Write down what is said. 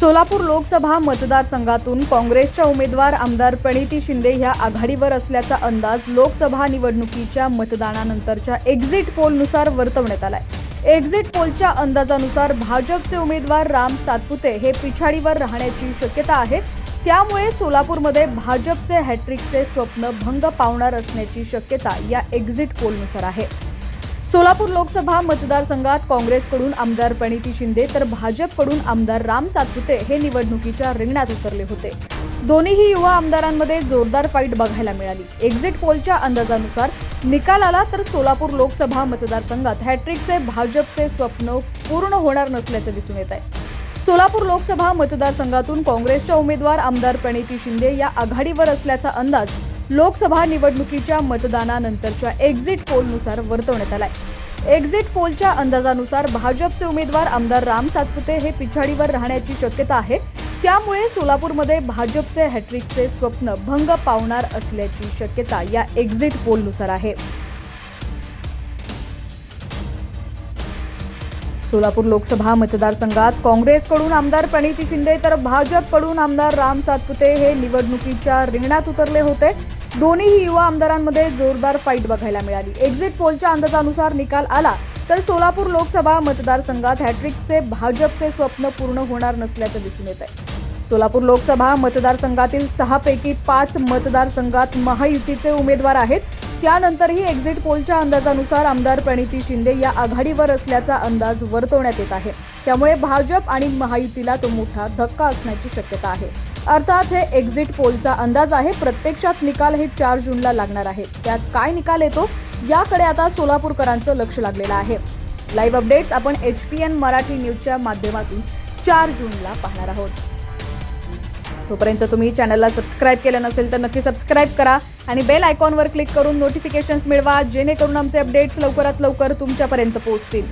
सोलापूर लोकसभा मतदारसंघातून काँग्रेसच्या उमेदवार आमदार प्रणिती शिंदे ह्या आघाडीवर असल्याचा अंदाज लोकसभा निवडणुकीच्या मतदानानंतरच्या एक्झिट पोलनुसार वर्तवण्यात आलाय. एक्झिट पोलच्या अंदाजानुसार भाजपचे उमेदवार राम सातपुते हे पिछाडीवर राहण्याची शक्यता आहे. त्यामुळे सोलापूरमध्ये भाजपचे हॅट्रिकचे स्वप्न भंग पावणार असण्याची शक्यता या एक्झिट पोलनुसार आहे. सोलापूर लोकसभा मतदारसंघात काँग्रेसकडून आमदार प्रणिती शिंदे तर भाजपकडून आमदार राम सातपुते हे निवडणुकीच्या रिंगणात उतरले होते. दोन्हीही युवा आमदारांमध्ये जोरदार फाईट बघायला मिळाली. एक्झिट पोलच्या अंदाजानुसार निकाल आला तर सोलापूर लोकसभा मतदारसंघात हॅट्रिकचे भाजपचे स्वप्न पूर्ण होणार नसल्याचं दिसून येत आहे. सोलापूर लोकसभा मतदारसंघातून काँग्रेसच्या उमेदवार आमदार प्रणिती शिंदे या आघाडीवर असल्याचा अंदाज लोकसभा निवडणुकीच्या मतदानानंतरच्या एक्झिट पोलनुसार वर्तवण्यात आलाय. एक्झिट पोलच्या अंदाजानुसार भाजपचे उमेदवार आमदार राम सातपुते हे पिछाडीवर राहण्याची शक्यता आहे. त्यामुळे सोलापूरमध्ये भाजपचे हॅट्रिकचे स्वप्न भंग पावणार असल्याची शक्यता या एक्झिट पोलनुसार आहे. सोलापूर लोकसभा मतदारसंघात काँग्रेसकडून आमदार प्रणिती शिंदे तर भाजपकडून आमदार राम सातपुते हे निवडणुकीच्या रिंगणात उतरले होते. दोन्हीही युवा आमदारांमध्ये जोरदार फाईट बघायला मिळाली. एक्झिट पोलच्या अंदाजानुसार निकाल आला तर सोलापूर लोकसभा मतदारसंघात हॅट्रिकचे भाजपचे स्वप्न पूर्ण होणार नसल्याचं दिसून येत आहे सोलापूर लोकसभा मतदारसंघातील सहापैकी पाच मतदारसंघात महायुतीचे उमेदवार आहेत. त्यानंतरही एक्झिट पोलच्या अंदाजानुसार आमदार प्रणिती शिंदे या आघाडीवर असल्याचा अंदाज वर्तवण्यात येत आहे. त्यामुळे भाजप आणि महायुतीला तो मोठा धक्का असण्याची शक्यता आहे. अर्थात हे एक्झिट पोलचा अंदाज आहे. प्रत्यक्षात निकाल हे चार जूनला लागणार आहे. त्यात काय निकाल येतो याकडे आता सोलापूरकरांचं लक्ष लागलेलं आहे. लाईव्ह अपडेट्स आपण एच पी एन मराठी न्यूजच्या माध्यमातून चार जूनला पाहणार आहोत. तोपर्यंत तुम्ही चॅनलला सबस्क्राईब केलं नसेल तर नक्की सबस्क्राईब करा आणि बेल आयकॉनवर क्लिक करून नोटिफिकेशन्स मिळवा जेणेकरून आमचे अपडेट्स लवकरात लवकर तुमच्यापर्यंत पोहोचतील.